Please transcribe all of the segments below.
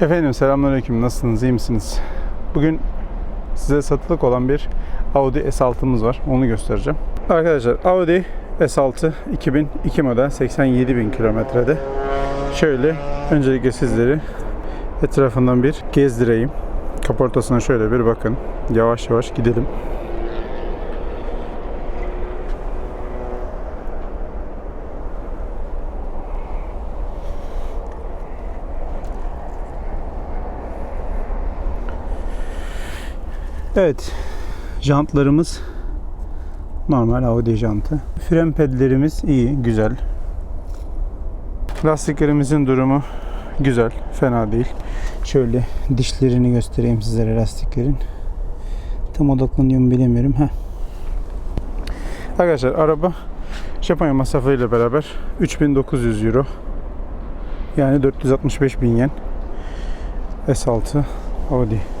Efendim selamünaleyküm. Nasılsınız? iyi misiniz? Bugün size satılık olan bir Audi S6'mız var. Onu göstereceğim. Arkadaşlar Audi S6 2002 model 87 bin kilometrede. Şöyle öncelikle sizleri etrafından bir gezdireyim. Kaportasına şöyle bir bakın. Yavaş yavaş gidelim. Evet. Jantlarımız normal Audi jantı. Fren pedlerimiz iyi, güzel. Lastiklerimizin durumu güzel, fena değil. Şöyle dişlerini göstereyim sizlere lastiklerin. Tam odaklanıyor mu bilemiyorum. Heh. Arkadaşlar araba Japonya masrafıyla beraber 3900 euro. Yani 465 bin yen. S6 Audi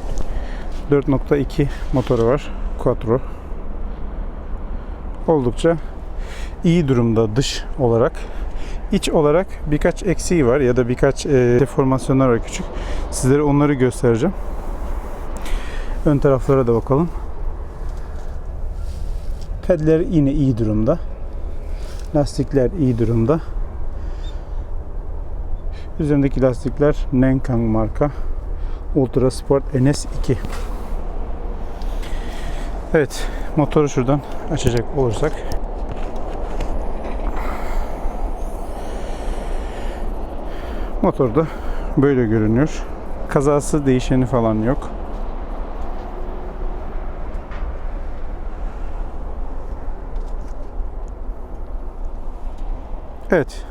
4.2 motoru var. Quattro. Oldukça iyi durumda dış olarak. İç olarak birkaç eksiği var ya da birkaç e, deformasyonlar var küçük. Sizlere onları göstereceğim. Ön taraflara da bakalım. Pedler yine iyi durumda. Lastikler iyi durumda. Üzerindeki lastikler Nankang marka Ultra Sport NS2. Evet, motoru şuradan açacak olursak. Motorda böyle görünüyor. Kazası değişeni falan yok. Evet.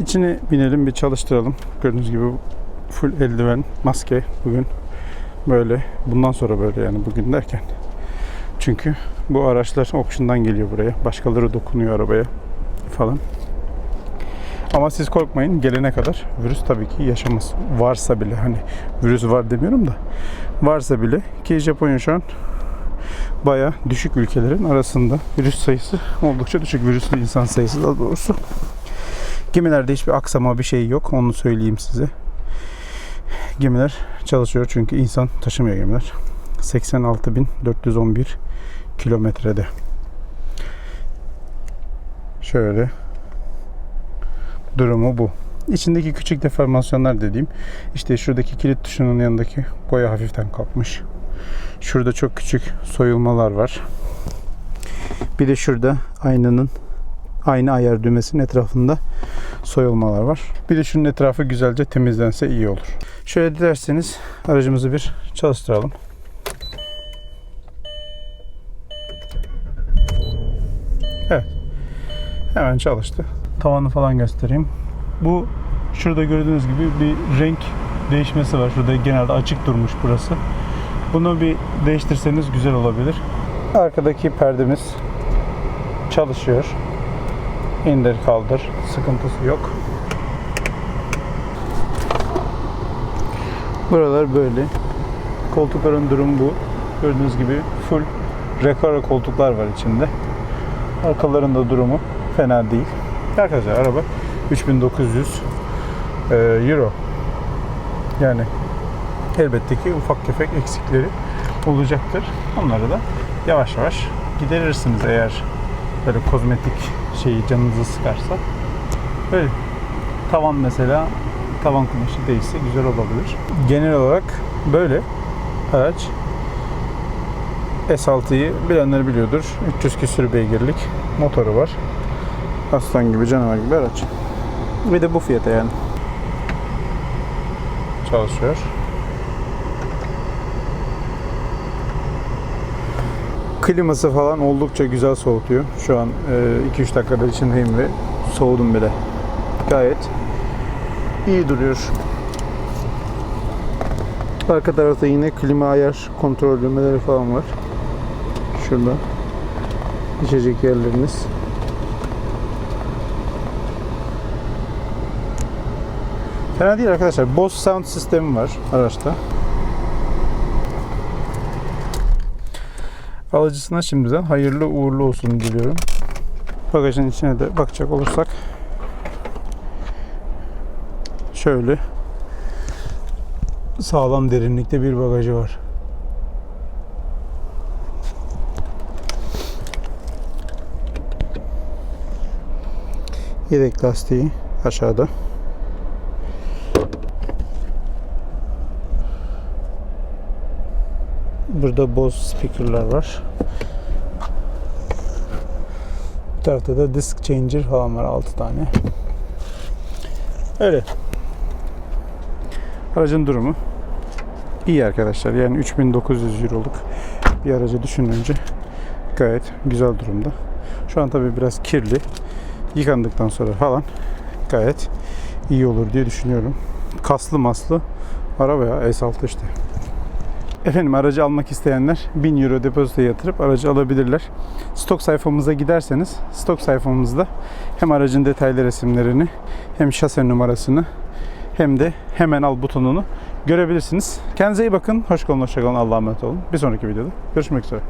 İçine binelim bir çalıştıralım. Gördüğünüz gibi full eldiven, maske bugün böyle. Bundan sonra böyle yani bugün derken. Çünkü bu araçlar auction'dan geliyor buraya. Başkaları dokunuyor arabaya falan. Ama siz korkmayın gelene kadar virüs tabii ki yaşamaz. Varsa bile hani virüs var demiyorum da varsa bile ki Japonya şu an baya düşük ülkelerin arasında virüs sayısı oldukça düşük virüslü insan sayısı da doğrusu. Gemilerde hiçbir aksama bir şey yok onu söyleyeyim size. Gemiler çalışıyor çünkü insan taşımıyor gemiler. 86.411 kilometrede. Şöyle durumu bu. İçindeki küçük deformasyonlar dediğim işte şuradaki kilit tuşunun yanındaki boya hafiften kalkmış. Şurada çok küçük soyulmalar var. Bir de şurada aynanın aynı ayar düğmesinin etrafında soyulmalar var. Bir de şunun etrafı güzelce temizlense iyi olur. Şöyle dilerseniz aracımızı bir çalıştıralım. Evet. Hemen çalıştı. Tavanı falan göstereyim. Bu şurada gördüğünüz gibi bir renk değişmesi var. Şurada genelde açık durmuş burası. Bunu bir değiştirseniz güzel olabilir. Arkadaki perdemiz çalışıyor. İndir kaldır. Sıkıntısı yok. Buralar böyle. Koltukların durumu bu. Gördüğünüz gibi full rekara koltuklar var içinde. Arkalarında durumu fena değil. Arkadaşlar araba 3900 e, euro. Yani elbette ki ufak tefek eksikleri olacaktır. Onları da yavaş yavaş giderirsiniz eğer böyle kozmetik şeyi canınızı sıkarsa. Böyle tavan mesela tavan kumaşı değişse güzel olabilir. Genel olarak böyle araç S6'yı bilenler biliyordur. 300 küsür beygirlik motoru var. Aslan gibi canavar gibi araç. Bir de bu fiyata yani. Çalışıyor. Kliması falan oldukça güzel soğutuyor. Şu an 2-3 dakikadır içindeyim ve soğudum bile. Gayet iyi duruyor. Arka tarafta yine klima ayar kontrol düğmeleri falan var. Şurada. İçecek yerleriniz. Fena değil arkadaşlar. Bose sound sistemi var araçta. Alıcısına şimdiden hayırlı uğurlu olsun diliyorum. Bagajın içine de bakacak olursak şöyle sağlam derinlikte bir bagajı var. Yedek lastiği aşağıda. Burada Bose speakerlar var. Bir tarafta da disk changer falan var 6 tane. Öyle. Aracın durumu iyi arkadaşlar. Yani 3900 euroluk bir aracı düşününce gayet güzel durumda. Şu an tabii biraz kirli. Yıkandıktan sonra falan gayet iyi olur diye düşünüyorum. Kaslı maslı araba ya S6 işte. Efendim aracı almak isteyenler 1000 euro depozito yatırıp aracı alabilirler. Stok sayfamıza giderseniz stok sayfamızda hem aracın detaylı resimlerini hem şase numarasını hem de hemen al butonunu görebilirsiniz. Kendinize iyi bakın. Hoş kalın, hoşça kalın. Allah'a emanet olun. Bir sonraki videoda görüşmek üzere.